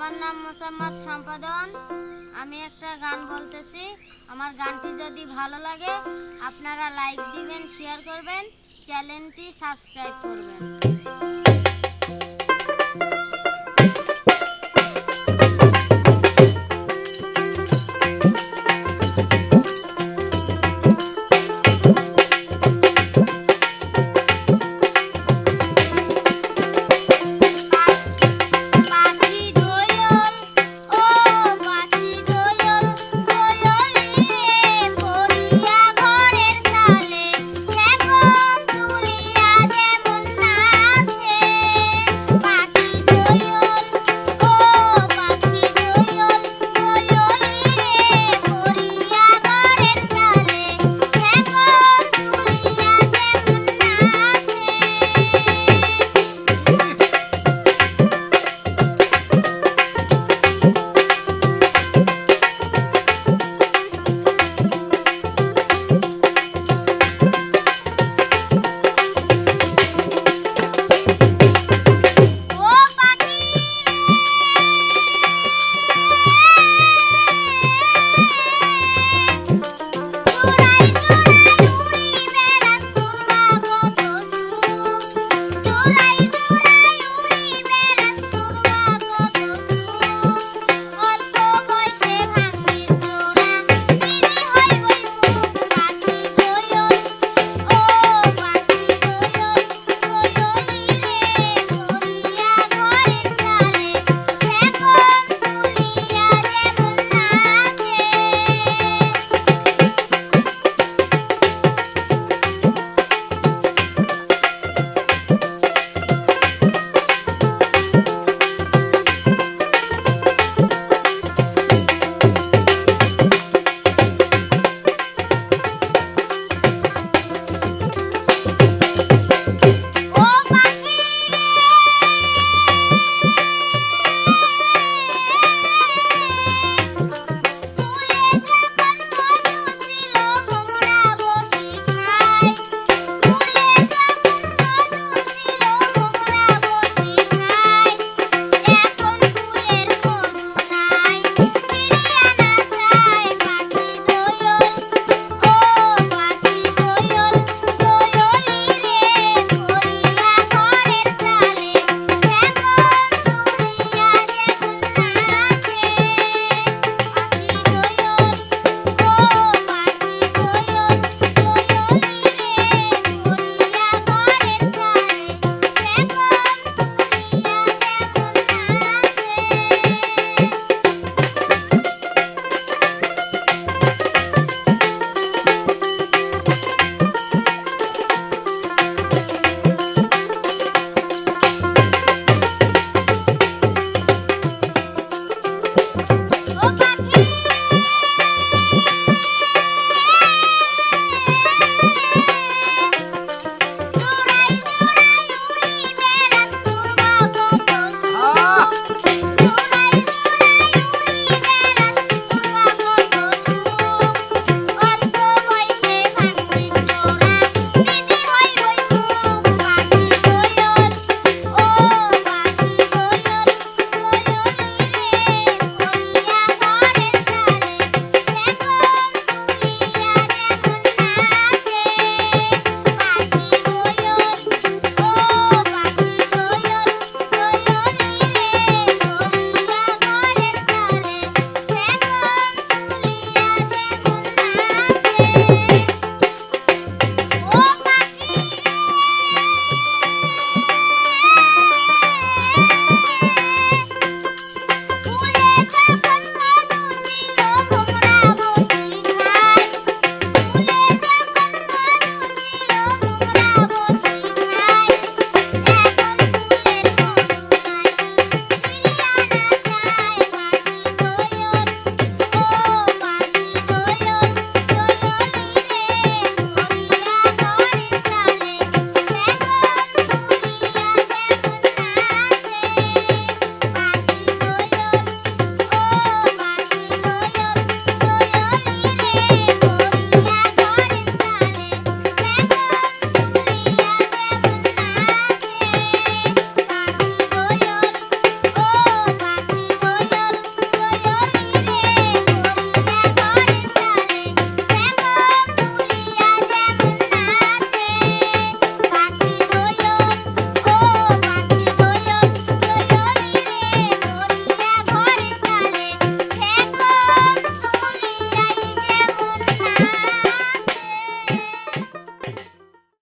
আমার নাম মোসাম্মদ সম্পাদন। আমি একটা গান বলতেছি। আমার গানটি যদি ভালো লাগে, আপনারা লাইক দিবেন শেয়ার করবেন চ্যানেলটি সাবস্ক্রাইব করবেন।